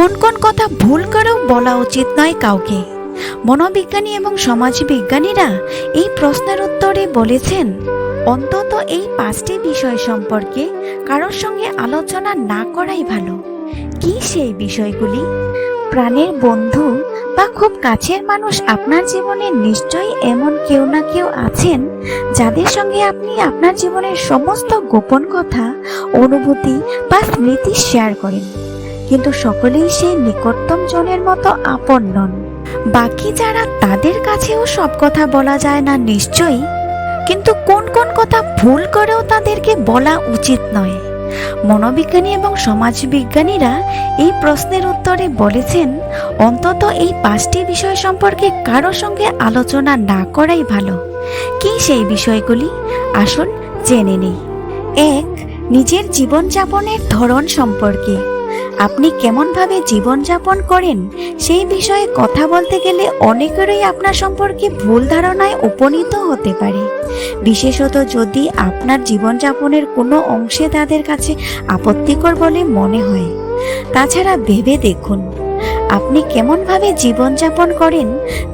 কোন কোন কথা ভুল করেও বলা উচিত নয় কাউকে। মনোবিজ্ঞানী এবং সমাজবিজ্ঞানীরা এই প্রশ্নের উত্তরে বলেছেন, অন্তত এই পাঁচটি বিষয় সম্পর্কে কারোর সঙ্গে আলোচনা না করাই ভালো। কি সেই বিষয়গুলি? প্রাণের বন্ধু বা খুব কাছের মানুষ আপনার জীবনে নিশ্চয়ই এমন কেউ না কেউ আছেন, যাদের সঙ্গে আপনি আপনার জীবনের সমস্ত গোপন কথা, অনুভূতি বা স্মৃতি শেয়ার করেন। কিন্তু সকলেই সেই নিকটতম জনের মতো আপন নন। বাকি যারা তাদের কাছেও সব কথা বলা যায় না নিশ্চয়ই, কিন্তু কোন কোন কথা ভুল করেও তাদেরকে বলা উচিত নয়। মনোবিজ্ঞানী এবং সমাজবিজ্ঞানীরা এই প্রশ্নের উত্তরে বলেছেন, অন্তত এই পাঁচটি বিষয় সম্পর্কে কারও সঙ্গে আলোচনা না করাই ভালো। কি সেই বিষয়গুলি? আসুন জেনে নেই। এক, নিজের জীবনযাপনের ধরন সম্পর্কে। আপনি কেমনভাবে জীবনযাপন করেন, সেই বিষয়ে কথা বলতে গেলে অনেকেরই আপনার সম্পর্কে ভুল ধারণায় উপনীত হতে পারে। বিশেষত যদি আপনার জীবনযাপনের কোনো অংশে তাদের কাছে আপত্তিকর বলে মনে হয়। তাছাড়া ভেবে দেখুন আপনি কেমনভাবে জীবনযাপন করেন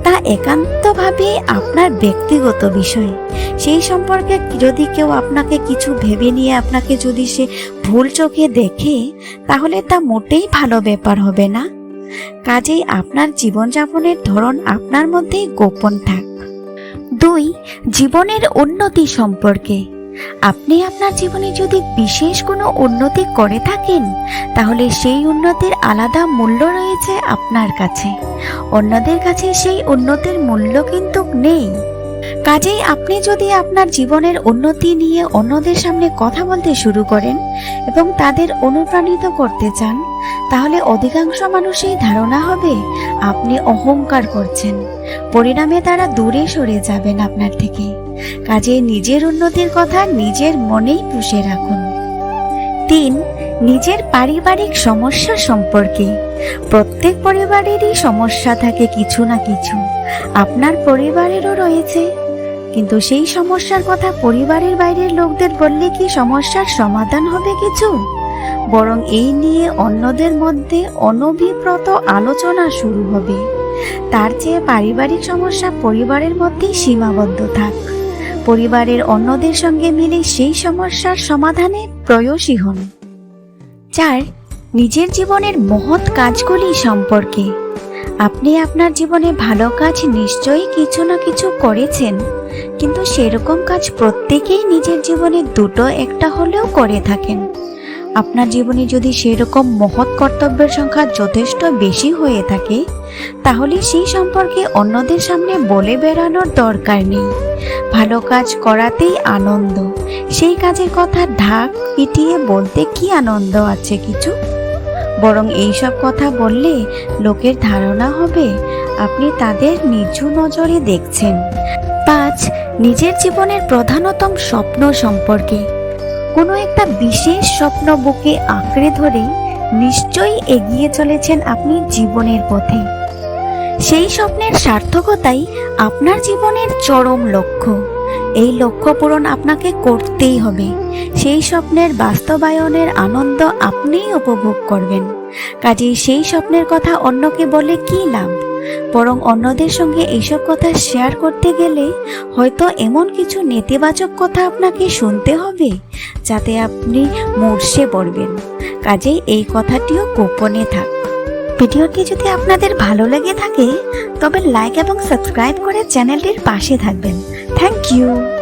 তা একান্তভাবে আপনার ব্যক্তিগত বিষয়। সেই সম্পর্কে যদি কেউ আপনাকে কিছু ভেবে নিয়ে আপনাকে যদি সে ভুল চোখে দেখে, তাহলে তা মোটেই ভালো ব্যাপার হবে না। কাজেই আপনার জীবনযাপনের ধরন আপনার মধ্যেই গোপন থাক। দুই, জীবনের উন্নতি সম্পর্কে। আপনি আপনার জীবনে যদি বিশেষ কোনো উন্নতি করে থাকেন, তাহলে সেই উন্নতির আলাদা মূল্য রয়েছে আপনার কাছে। অন্যদের কাছে সেই উন্নতির মূল্য কিন্তু নেই। কাজেই আপনি যদি আপনার জীবনের উন্নতি নিয়ে অন্যদের সামনে কথা বলতে শুরু করেন এবং তাদের অনুপ্রাণিত করতে চান, তাহলে অধিকাংশ মানুষই ধারণা হবে আপনি অহংকার করছেন। পরিণামে তারা দূরে সরে যাবেন আপনার থেকে। কাজে নিজের উন্নতির কথা নিজের মনেই পুষে রাখুন। তিন নিজের পারিবারিক সমস্যা সম্পর্কে। প্রত্যেক পরিবারেরই সমস্যা থাকে কিছু না কিছু। আপনার পরিবারেরও রয়েছে। কিন্তু সেই সমস্যার কথা পরিবারের বাইরের লোকদের বললে কি সমস্যার সমাধান হবে কিছু? বরং এই নিয়ে অন্যদের মধ্যে অনভিপ্রত আলোচনা শুরু হবে। তার চেয়ে পারিবারিক সমস্যা পরিবারের মধ্যেই সীমাবদ্ধ থাক। পরিবারের অন্যদের সঙ্গে মিলে সেই সমস্যার সমাধানে প্রয়সী হন চার নিজের জীবনের মহৎ কাজগুলি সম্পর্কে। আপনি আপনার জীবনে ভালো কাজ নিশ্চয়ই কিছু না কিছু করেছেন, কিন্তু সেরকম কাজ প্রত্যেকেই নিজের জীবনে দুটো একটা হলেও করে থাকেন। আপনার জীবনে যদি সেরকম মহৎ কর্তব্যের সংখ্যা যথেষ্ট বেশি হয়ে থাকে, তাহলে সেই সম্পর্কে অন্যদের সামনে বলে বেড়ানোর দরকার নেই। ভালো কাজ করাতেই আনন্দ। সেই কাজের কথা ঢাক পিটিয়ে বলতে কি আনন্দ আছে কিছু? বরং এইসব কথা বললে লোকের ধারণা হবে, আপনি তাদের নিচু নজরে দেখছেন। পাঁচ, নিজের জীবনের প্রধানতম স্বপ্ন সম্পর্কে। কোনো একটা বিশেষ স্বপ্ন বুকে আঁকড়ে ধরে নিশ্চয়ই এগিয়ে চলেছেন আপনি জীবনের পথে। সেই স্বপ্নের সার্থকতাই আপনার জীবনের চরম লক্ষ্য। এই লক্ষ্য পূরণ আপনাকে করতেই হবে। সেই স্বপ্নের বাস্তবায়নের আনন্দ আপনিই উপভোগ করবেন। কাজেই সেই স্বপ্নের কথা অন্যকে বলে কি লাভ? বরং অন্যদের সঙ্গে এইসব কথা শেয়ার করতে গেলে হয়তো এমন কিছু নেতিবাচক কথা আপনাকে শুনতে হবে, যাতে আপনি মূর্ষে পড়বেন। কাজেই এই কথাটিও গোপনে থাক। ভিডিওটি যদি আপনাদের ভালো লেগে থাকে, তবে লাইক এবং সাবস্ক্রাইব করে চ্যানেলটির পাশে থাকবেন। Thank you